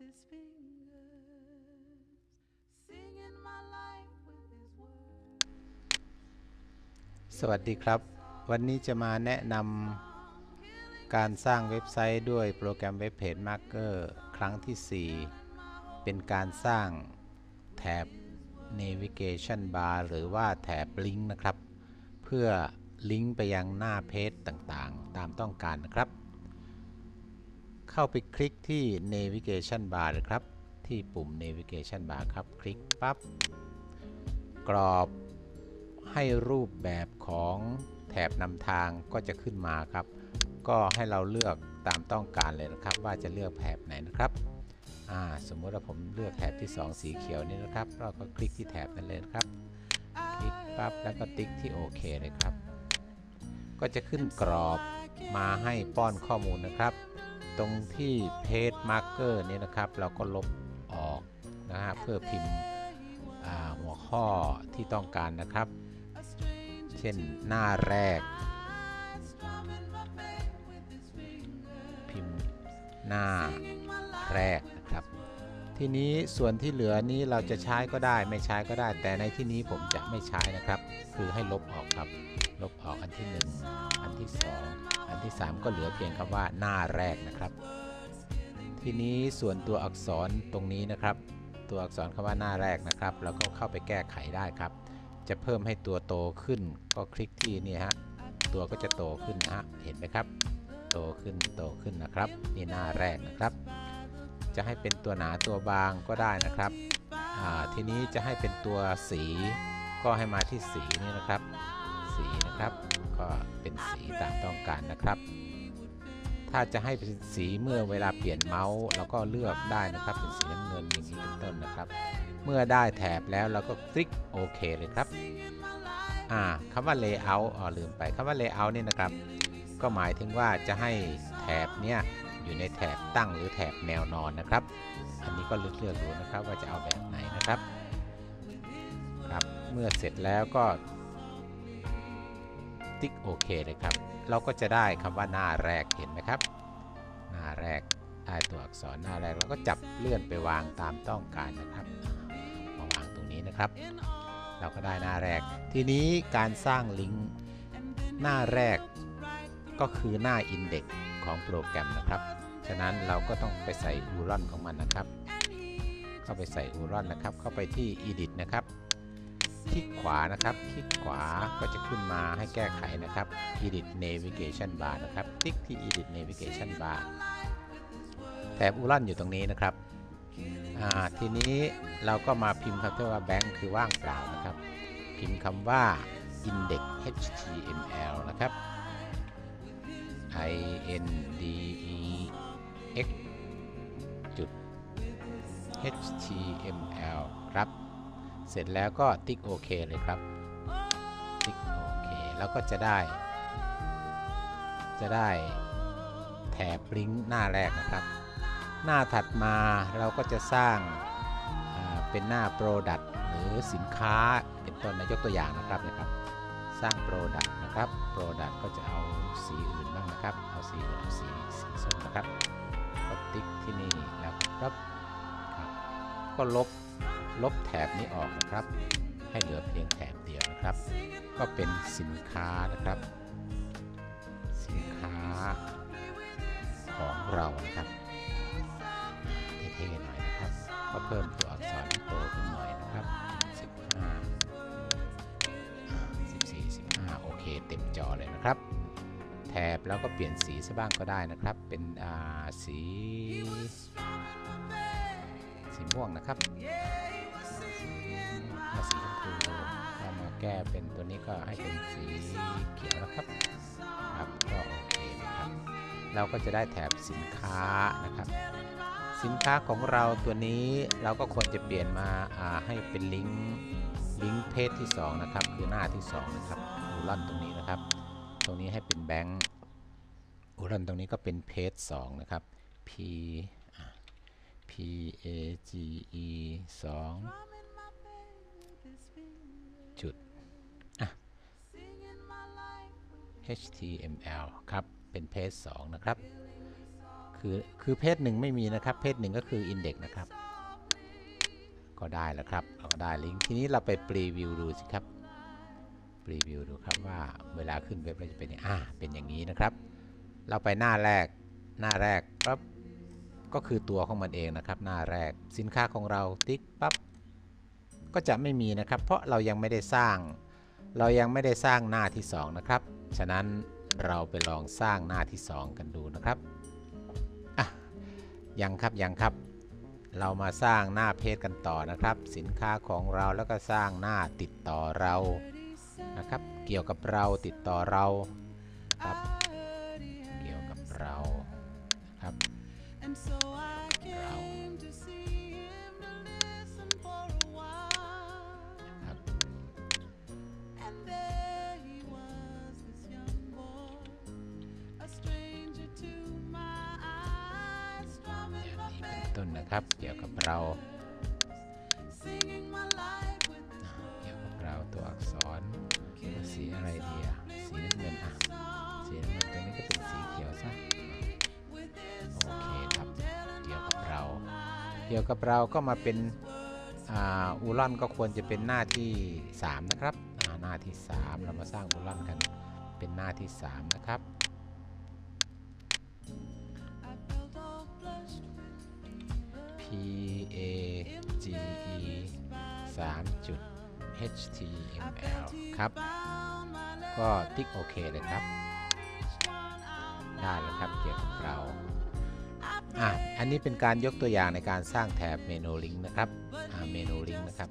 his fingers, singing my life with his words. สวัสดีครับ วันนี้จะมาแนะนำการสร้างเว็บไซต์ด้วยโปรแกรมเว็บเพจ Marker ครั้งที่ 4 เป็นการสร้างแถบ Navigation Bar หรือว่าแถบลิงก์นะครับ เพื่อลิงก์ไปยังหน้าเพจต่างๆ ตามต้องการนะครับ เข้าไปคลิกที่ Navigation Bar เลยครับ ที่ปุ่ม Navigation Bar ครับ คลิกปั๊บ กรอบให้รูปแบบของแถบนำทางก็จะขึ้นมาครับ ก็ให้เราเลือกตามต้องการเลยนะครับ ว่าจะเลือกแถบไหนนะครับอ่าสมมติว่าผมเลือกแถบที่ 2 สีเขียวนี่นะครับ เราก็คลิกที่แถบนั้นเลยครับ คลิกปั๊บแล้วก็ติ๊กที่โอเคเลยครับ ก็จะขึ้นกรอบมาให้ป้อนข้อมูลนะครับ ตรงที่เพจมาร์กเกอร์นี่นะครับ เราก็ลบออกนะฮะเพื่อพิมพ์หัวข้อที่ต้องการนะครับ เช่นหน้าแรก พิมพ์หน้าแรกนะครับ ทีนี้ส่วนที่เหลือนี้เราจะใช้ก็ได้ไม่ใช้ก็ได้ แต่ในที่นี้ผมจะไม่ใช้นะครับ คือให้ลบออกครับ ลบออกอันที่ 1 อันที่ 2 อันที่ 3 ก็เหลือเพียงคำว่าหน้าแรกนะครับ ทีนี้ส่วนตัวอักษรตรงนี้นะครับ ตัวอักษรคำว่าหน้าแรกนะครับ เราก็เข้าไปแก้ไขได้ครับ จะเพิ่มให้ตัวโตขึ้น ก็คลิกที่นี่ฮะตัวก็จะโตขึ้นนะฮะเห็นไหมครับ โตขึ้นโตขึ้นนะครับ นี่หน้าแรกนะครับ จะให้เป็นตัวหนาตัวบางก็ได้นะครับทีนี้จะให้เป็นตัวสีก็ให้มาที่สีนี่นะครับ สีนะครับ ก็เป็นสีตามต้องการนะครับ ถ้าจะให้เป็นสีเมื่อเวลาเปลี่ยนเมาส์เราก็เลือกได้นะครับ เป็นสีน้ำเงินอย่างนี้เป็นต้นนะครับ เมื่อได้แถบแล้วเราก็คลิกโอเคเลยครับอ่าคำว่า layout อ๋อลืมไปคำว่า layout นี่นะครับ ก็หมายถึงว่าจะให้แถบเนี้ยอยู่ในแถบตั้งหรือแถบแนวนอนนะครับ อันนี้ก็เลือกเลือกดูนะครับว่าจะเอาแบบไหนนะครับ ครับ เมื่อเสร็จแล้วก็ ติ๊กโอเคเลยครับ เราก็จะได้คำว่าหน้าแรกเห็นไหมครับ หน้าแรกได้ตัวอักษรหน้าแรกเราก็จับเลื่อนไปวางตามต้องการนะครับมาวางตรงนี้นะครับ เราก็ได้หน้าแรก ทีนี้การสร้างลิงก์หน้าแรกก็คือหน้าอินเด็กของโปรแกรมนะครับ ฉะนั้นเราก็ต้องไปใส่อูรอนของมันนะครับ เข้าไปใส่อูรอนนะครับ เข้าไปที่ edit นะครับ คลิกขวานะครับ คลิกขวาก็จะขึ้นมาให้แก้ไขนะครับ edit navigation bar นะครับติ๊กที่ edit navigation bar แถบอูรอนอยู่ตรงนี้นะครับอ่าทีนี้เราก็มาพิมพ์คำว่า bank คือว่างเปล่านะครับ พิมพ์คำว่า index html นะครับ i n d e x จุด html ครับ เสร็จแล้วก็ติ๊กโอเคเลยครับ ติ๊กโอเค แล้วก็จะได้ จะได้แถบลิงก์หน้าแรกนะครับ หน้าถัดมาเราก็จะสร้างเป็นหน้า Product หรือสินค้าเป็นต้นนะยกตัวอย่างนะครับนะครับ สร้าง Product นะครับ Product ก็จะเอาสีอื่นบ้างนะครับ เอาสีอื่นเอาสีสีส้มนะครับก็ติ๊กที่นี่แล้วรับครับ ก็ลบ ลบแถบนี้ออกนะครับ ให้เหลือเพียงแถบเดียวนะครับ ก็เป็นสินค้านะครับ สินค้าของเรานะครับเท่ๆหน่อยนะครับ ก็เพิ่มตัวอักษรโตขึ้นหน่อยนะครับ 15 14 15 โอเค เต็มจอเลยนะครับ แถบแล้วก็เปลี่ยนสีซะบ้างก็ได้นะครับ เป็นสีสีม่วงนะครับ เอาสีชมพูเอามาแก้เป็นตัวนี้ก็ให้เป็นสีเขียวนะครับครับก็โอเคนะครับเราก็จะได้แถบสินค้านะครับ สินค้าของเราตัวนี้เราก็ควรจะเปลี่ยนมาาให้เป็นลิงก์ลิงก์เพจที่ 2 นะครับ คือหน้าที่ 2 นะครับอูรอนตรงนี้นะครับ ตรงนี้ให้เป็นแบงค์อูรอนตรงนี้ก็เป็นเพจ2นะครับ P P A G E 2 Drumming my pain with his fingers, จุด HTML ครับ เป็นเพจ2นะครับ คือคือเพศหนึ่งไม่มีนะครับ เพศหนึ่งก็คืออินเด็กนะครับ ก็ได้แล้วครับเราก็ได้ลิงก์ทีนี้เราไปปรีวิวดูสิครับปรีวิวดูครับว่าเวลาขึ้นเว็บเราจะเป็นยังอ่าเป็นอย่างนี้นะครับ เราไปหน้าแรกหน้าแรกปั๊บก็คือตัวของมันเองนะครับ หน้าแรกสินค้าของเราติ๊กปั๊บ ก็จะไม่มีนะครับ เพราะเรายังไม่ได้สร้าง เรายังไม่ได้สร้างหน้าที่ 2 นะครับ ฉะนั้นเราไปลองสร้างหน้าที่ 2 กันดูนะครับอะยังครับยังครับ เรามาสร้างหน้าเพจกันต่อนะครับ สินค้าของเราแล้วก็สร้างหน้าติดต่อเรานะครับ เกี่ยวกับเราติดต่อเราครับ เกี่ยวกับเราครับ ต้นนะครับ เกี่ยวกับเราเกี่ยวกับเราตัวอักษรสีอะไรดีอะสีน้ำเงินอะสีน้ำเงินตรงนี้ก็เป็นสีเขียวซะโอเคครับเกี่ยวกับเรา เกี่ยวกับเราก็มาเป็นอูลอนก็ควรจะเป็นหน้าที่ 3 นะครับหน้าที่ 3 เรามาสร้างอูลอนกันเป็นหน้าที่ 3 นะครับ A G E 3จุด HTML ครับ ก็ติ๊กโอเคเลยครับ ได้แล้วครับเกี่ยวกับเราอะอันนี้เป็นการยกตัวอย่างในการสร้างแถบเมนูลิงก์นะครับอ่าเมนูลิงก์นะครับ